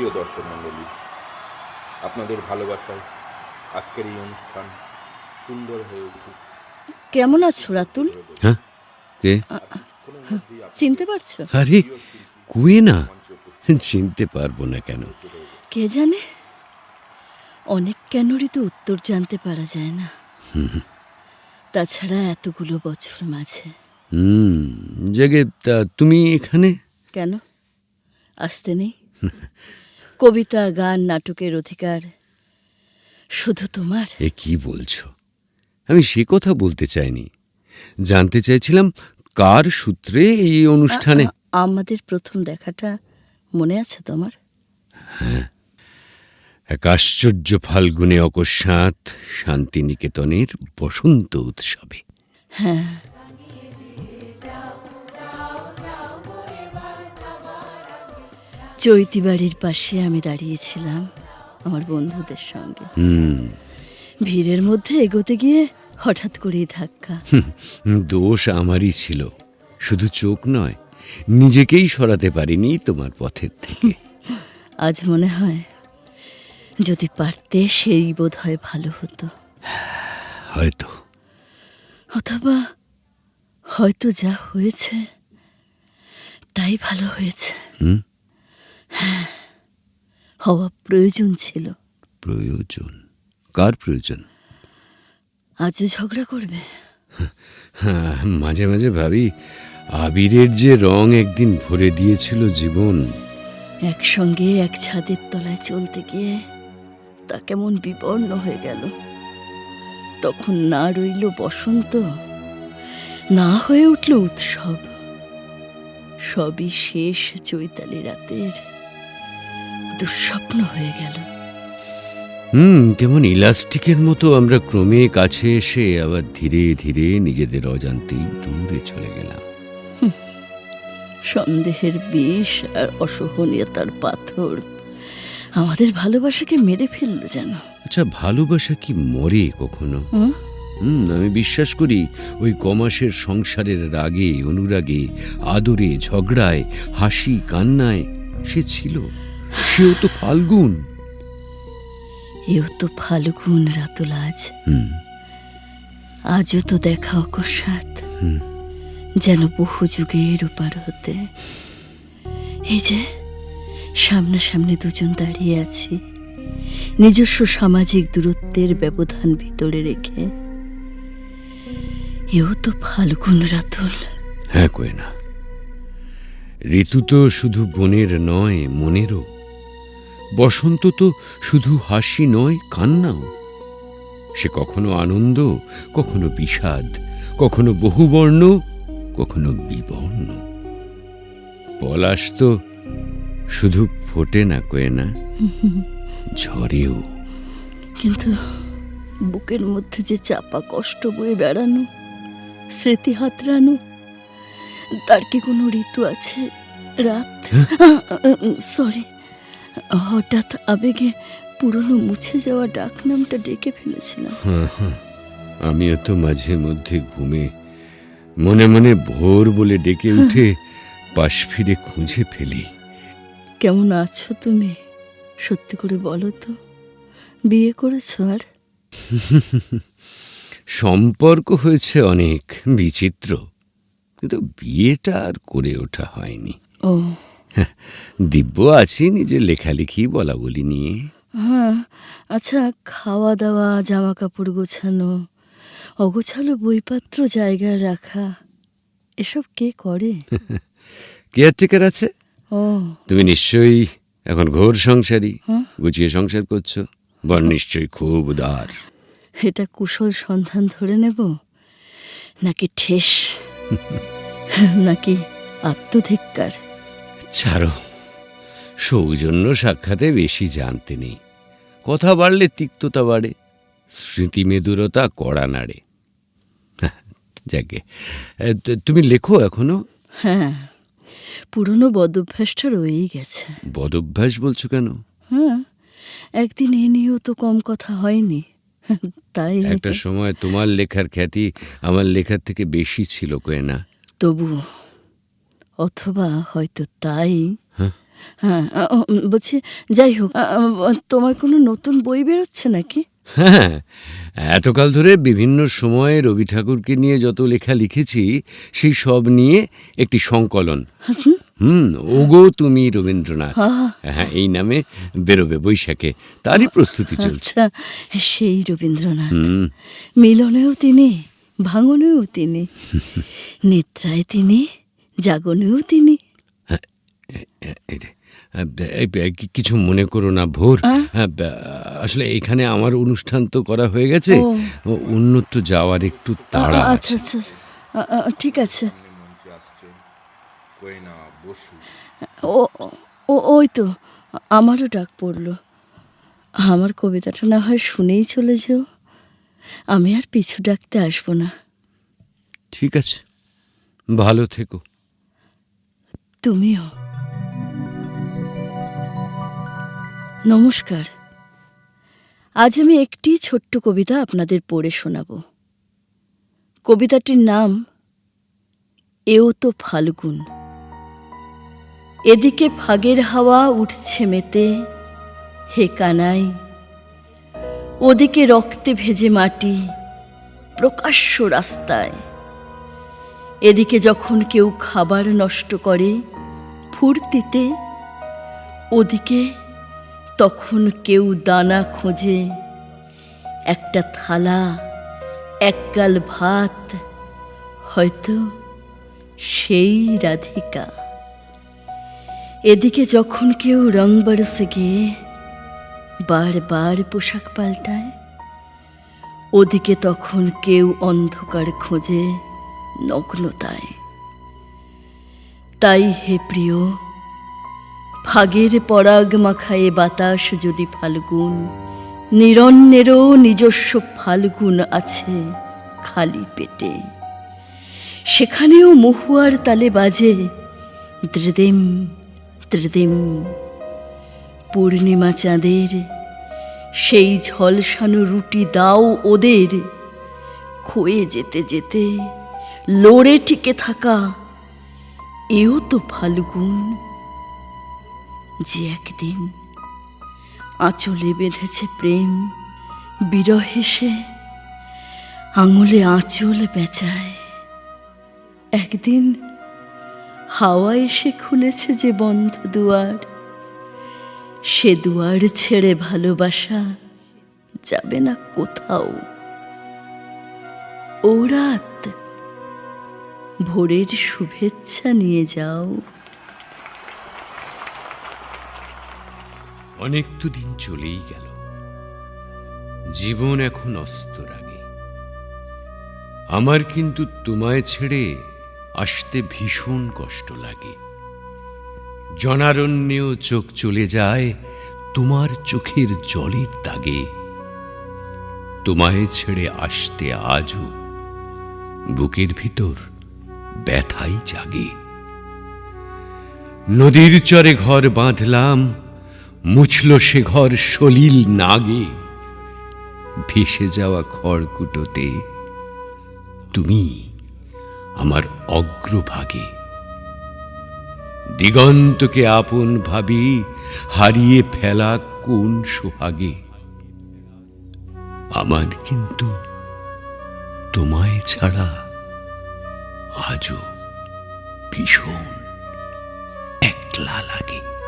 প্রিয় দর্শক মণ্ডলী আপনাদের ভালোবাসায় আজকের এই অনুষ্ঠান সুন্দর হয়ে উঠুক। কেমন আছো রাতুল? হ্যাঁ কে? চিনতে পারছ? আরে কুয়ে না। চিনতে পারব না কেন। কে জানে? অনেক কেনরই তো উত্তর জানতে পারা যায় না। তাছাড়া এতগুলো বছর মাঝে। হুম জেগে তা তুমি এখানে? কেন? আসতে নেই? কবিতা গান নাটকের অধিকার। শুধু তোমার। এ কি বলছো? আমি সে কথা বলতে চাইনি। জানতে চাইছিলাম কার সূত্রে এই অনুষ্ঠানে? আমাদের প্রথম দেখাটা মনে আছে তোমার? হ্যাঁ। এক আশ্চর্য ফাল্গুনে অকস্মাৎ শান্তিনিকেতনের বসন্ত উৎসবে। হ্যাঁ। চৈতি বাড়ির পাশে আমি দাঁড়িয়েছিলাম আমার বন্ধুদের সঙ্গে। ভিড়ের মধ্যে এগোতে গিয়ে হঠাৎ করেই ধাক্কা। দোষ আমারই ছিল। শুধু চোখ নয় নিজেকেই সরাতে পারিনি তোমার পথের থেকে। আজ মনে হয় যদি পারতে সেই বোধ হয় ভালো হতো। হয়তো। অথবা হয়তো যা হয়েছে তাই ভালো হয়েছে। হুম? হওয়া প্রয়োজন ছিল। প্রয়োজন? কার প্রয়োজন? আজও ঝগড়া করবে। হ্যাঁ মাঝে মাঝে ভাবি আবিরের যে রং একদিন ভরে দিয়েছিল জীবন। একসঙ্গে এক ছাদের তলায় চলতে গিয়ে তা কেমন বিপন্ন হয়ে গেল। তখন না রইল বসন্ত না হয়ে উঠল উৎসব। সবই শেষ চৈতালি রাতের। দুঃস্বপ্ন হয়ে গেল। হুম কেমন ইলাস্টিকের মতো আমরা ক্রমে কাছে এসে আবার ধীরে ধীরে নিজেদের অজান্তেই দূরে চলে গেলাম। সন্দেহের বিষ আর অসহনীয়তার পাথর আমাদের ভালোবাসাকে মেরে ফেলল যেন। আচ্ছা ভালোবাসা কি মরে কখনো? হুম? হুম আমি বিশ্বাস করি ওই কমাসের সংসারের রাগে অনুরাগে আদরে ঝগড়ায় হাসি কান্নায় সে ছিল। সেও তো ফাল্গুন। এও তো ফাল্গুন রাতুল আজ। আজও তো দেখা অকস্মাৎ। হুম। যেন বহু যুগের ওপার হতে। এই যে সামনাসামনি দুজন দাঁড়িয়ে আছি। নিজস্ব সামাজিক দূরত্বের ব্যবধান ভিতরে রেখে। এও তো ফাল্গুন রাতুল। হ্যাঁ কয় না। ঋতু তো শুধু বনের নয় মনেরও। বসন্ত তো শুধু হাসি নয় কান্নাও। সে কখনো আনন্দ কখনো বিষাদ কখনো বহুবর্ণ কখনো বিবর্ণ। পলাশ তো শুধু ফোটে না কয়ে না ঝরেও। কিন্তু বুকের মধ্যে যে চাপা কষ্ট বয়ে বেড়ানো স্মৃতি হাতড়ানো তার কি কোনো ঋতু আছে? রাত? সরি হঠাৎ আবেগে পুরনো মুছে যাওয়া ডাক নামটা ডেকে ফেলেছিলাম। হ্যাঁ, হ্যাঁ। আমিও তো মাঝে মধ্যে ঘুমে মনে মনে ভোর বলে ডেকে উঠে পাশ ফিরে খুঁজে ফেলি। কেমন আছো তুমি? সত্যি করে বলো তো বিয়ে করেছ আর? সম্পর্ক হয়েছে অনেক বিচিত্র। কিন্তু বিয়েটা আর করে ওঠা হয়নি। ও। দিব্য আছি নিজের লেখালেখি বলা বলি নিয়ে। হ্যাঁ আচ্ছা খাওয়া দাওয়া জামা কাপড় গোছানো অগোছালো বইপত্র জায়গায় রাখা এসব কে করে? কেয়ারটেকার আছে? ও। তুমি নিশ্চয়ই এখন ঘোর সংসারী হ্যাঁ। গুছিয়ে সংসার করছ বর নিশ্চয়ই খুব উদার। এটা কুশল সন্ধান ধরে নেব? নাকি ঠেস? নাকি আত্মধিক্কার? ছাড়ো সৌজন্য সাক্ষাতে বেশি জানতে নেই। কথা বাড়লে তিক্ততা বাড়ে স্মৃতি মেদুরতা কড়া নাড়ে। যাকে তুমি লেখো এখনও? হ্যাঁ পুরনো বদভ্যাসটা রয়েই গেছে। বদভ্যাস বলছো কেন? হ্যাঁ একদিন এ নিয়েও তো কম কথা হয়নি। তাই একটা সময় তোমার লেখার খ্যাতি আমার লেখার থেকে বেশি ছিল কয়ে না? তবু অথবা হয়তো তাই। হ্যাঁ। হ্যাঁ বলছি যাই হোক তোমার কোনো নতুন বই বেরোচ্ছে নাকি? হ্যাঁ এতকাল ধরে বিভিন্ন সময়ে রবি ঠাকুরকে নিয়ে যত লেখা লিখেছি সেই সব নিয়ে একটি সংকলন। হুম? ওগো তুমি রবীন্দ্রনাথ। হ্যাঁ এই নামে বেরোবে বৈশাখে। তারই প্রস্তুতি চলছে। আচ্ছা সেই রবীন্দ্রনাথ। মিলনেও তিনি ভাঙনেও তিনি নিদ্রায় তিনি জাগনেও তিনি। এই, কিছু মনে করো না ভোর। হ্যাঁ, আসলে এখানে আমার অনুষ্ঠান তো করা হয়ে গেছে। অন্যত্র যাওয়ার একটু তাড়া আচ্ছা আচ্ছা ঠিক আছে। ও ওই তো আমারও ডাক পড়ল। আমার কবিতাটা না হয় শুনেই চলে যেও। আমি আর পিছু ডাকতে আসব না। ঠিক আছে ভালো থেকো। তুমিও। নমস্কার। আজ আমি একটি ছোট্ট কবিতা আপনাদের পড়ে শোনাব। কবিতাটির নাম, এও তো ফাল্গুন। এদিকে ফাগের হাওয়া উঠছে মেতে, হে কানাই। ওদিকে রক্তে ভেজে মাটি, প্রকাশ্য রাস্তায়। এদিকে যখন কেউ খাবার নষ্ট করে ফুর্তিতে ওদিকে তখন কেউ দানা খোঁজে, একটা থালা একগাল ভাত, হয়তো সেই রাধিকা। এদিকে যখন কেউ রং বরসে গিয়ে বারবার পোশাক পাল্টায়, ওদিকে তখন কেউ অন্ধকার খোঁজে নগ্নতায়। তাই হে প্রিয় ফাগের পরাগ মাখায়ে বাতাস যদি ফাল্গুন, নিরন্নেরও নিজস্ব ফাল্গুন আছে খালি পেটে। সেখানেও মহুয়ার তালে বাজে দ্রিদিম দ্রিদিম। পূর্ণিমা চাঁদের সেই ঝলসানো রুটি দাও ওদের ক্ষয়ে যেতে যেতে লড়ে টিকে থাকা এও তো ফাল্গুন যে একদিন আঁচলে বেঁধেছে প্রেম, বিরহে সে আঙুলে আঁচল বেচায়। একদিন হাওয়া এসে খুলেছে যে বন্ধ দুয়ার, সে দুয়ার ছেড়ে ভালোবাসা যাবে না কোথাও। ও রাত ভোরের শুভেচ্ছা নিয়ে যাও। অনেক তো দিন চলেই গেল। জীবন এখন অস্তর আগে আমার কিন্তু তোমায় ছেড়ে আসতে ভীষণ কষ্ট লাগে। জনারণ্যেও চোখ চলে যায় তোমার চোখের জলের দাগে। তোমায় ছেড়ে আসতে আজও বুকের ভিতর ব্যথাই জাগে। নদীর চরে ঘর বাঁধলাম, মুছল সে ঘর সলিল নাগে। ভেসে যাওয়া খড়কুটোতে তুমি আমার অগ্রভাগে। দিগন্তকে আপন ভাবি হারিয়ে ফেলা কোন সোহাগে। আমার কিন্তু তোমায় ছাড়া আজও ভীষণ একলা লাগে।